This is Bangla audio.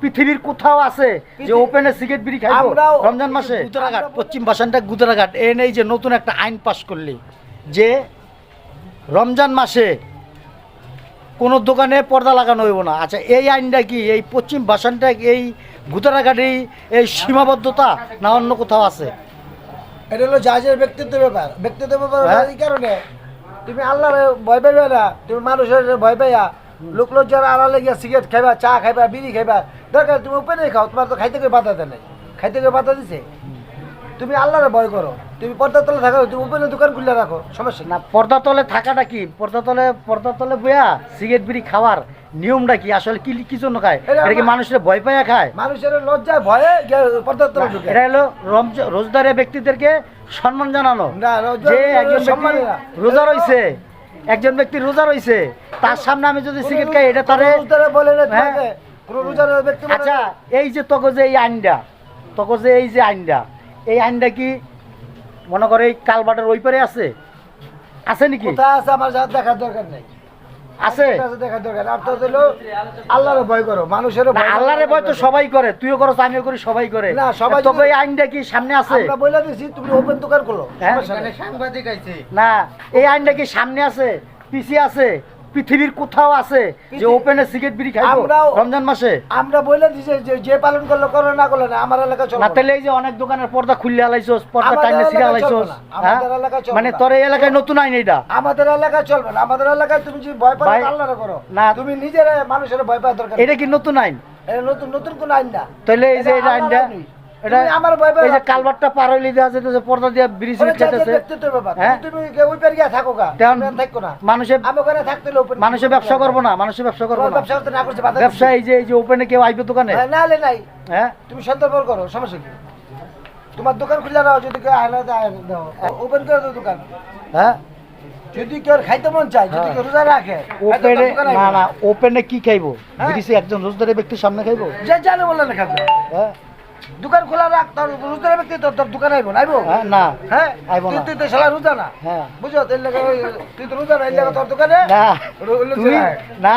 পৃথিবীর কোথাও আছে যে ওপেনে সিগারেট বিড়ি খাইবো? আমরাও- রমজান মাসে? গুতরাঘাট পশ্চিম বাসানটা গুতরাঘাট এ নেই যে নতুন একটা আইন পাশ করলি। যে রমজান মাসে কোনো দোকানে পর্দা লাগানো হইব না। আচ্ছা এই আইনটা কি? এই পশ্চিম বাসানটা এই গুতরাঘাটেই এই সীমাবদ্ধতা না অন্য কোথাও আছে? এটা হলো জাহাজের ব্যক্তিত্ব ব্যাপার। ব্যক্তিত্ব ব্যাপার হ্যাঁ। এই কারণে। তুমি আল্লাহ ভয় পাইবে না। তুমি মানুষের ভয় পাইয়া লোক লজ্জার আড়ালে গিয়া সিগারেট খাইবা চা খাইবা বিড়ি খাইবা দরকার তুমি উপরে খাও তোমার তো খাইতে করে বাধা দেয় খাইতে করে বাধা দিছে? তুমি আল্লাহরে ভয় করো। তুমি পর্দা তলে থাকো তুমি উপরে দোকান খুলে রাখো সমস্যা না পর্দা তলে থাকাটা কি? পর্দা তলে পর্দা তলে বইয়া সিগারেট বিড়ি খাওয়ার নিয়মটা কি? আসলে কি কি জন্য খায়? এটা কি মানুষের ভয় পাইয়া খায়? মানুষের লজ্জা ভয়ে গিয়া পর্দার তলে ঢুকে। এটা হলো রোজদারে ব্যক্তিদেরকে সম্মান জানানো। যে একজন রোজা রইছে একজন ব্যক্তি রোজা রয়েছে তার সামনে আমি যদি সিগারেট খাই এটা তারে হ্যাঁ। আচ্ছা এই যে তোকে যে এই আইনটা তোকে যে এই যে আইনটা এই আইনটা কি মনে করে এই কালবাটের ওই পারে আছে? আছে নাকি? আছে আমার দেখার দরকার নেই। আছে। দরকার। হলো আল্লাহরে ভয় করো মানুষের না, আল্লাহরে ভয় তো সবাই করে তুইও করো আমিও করি সবাই করে। না, সবাই তোকে এই আইনটা কি সামনে আছে? আমরা বলে দিছি তুমি ওপেন দোকান করো হ্যাঁ? সাংবাদিক আইছে। না এই আইনটা কি সামনে আছে? পিছিয়ে আছে? পৃথিবীর কোথাও আছে যে ওপেনে সিগারেট বিড়ি খাইবো রমজান মাসে? আমরা বলে দিছি যে যে পালন করল করো না করল না আমার এলাকা চলো না তাহলে এই যে অনেক দোকানের পর্দা খুললে আলাইছস পর্দা টাইনে সিগা আলাইছস চলবে মানে তোর এই এলাকায় নতুন আইন এটা আমাদের এলাকায় চলবে না আমাদের এলাকায় তুমি যে ভয় পাও আল্লাহরে করো। না। তুমি নিজের মানুষের ভয় পাওয়ার দরকার এটা কি নতুন আইন? এটা নতুন নতুন কোন আইন না। তাহলে এই যে এটা আইনটা আইন। এটা আমার ভয় এই যে কালবারটা পার হইলে দেওয়া যেতেছে পর্দা দিয়ে হ্যাঁ? তুমি ওই পের গিয়া থাকো গা। থাকো না। মানুষে আমি ওখানে থাকতে মানুষে ব্যবসা করব না মানুষে ব্যবসা করব না। ব্যবসা করতে না করছে ব্যবসা এই যে এই যে ওপেনে কেউ আইবে দোকানে? না হলে নাই। হ্যাঁ? তুমি সন্তর্প করো সমস্যা কি? তোমার দোকান খুলে যদি কেউ আয়না দাও। ওপেন করে দাও দোকান। হ্যাঁ? যদি কেউ খাইতে মন চায় যদি হ্যাঁ। কেউ রোজা রাখে ওপেনে না না। ওপেনে কি খাইবো? হ্যাঁ? একজন রোজদারের ব্যক্তির সামনে খাইবো? যে জানে বললে না খাবে। হ্যাঁ? দোকান খোলা রাখ তোর রোজার ব্যক্তি তোর তোর দোকান আইব না আইবো? হ্যাঁ, না হ্যাঁ? আইবো না। তুই তো শালা রোজা না। হ্যাঁ। বুঝো তুই তো রোজা না তোর দোকানে না। তুমি না।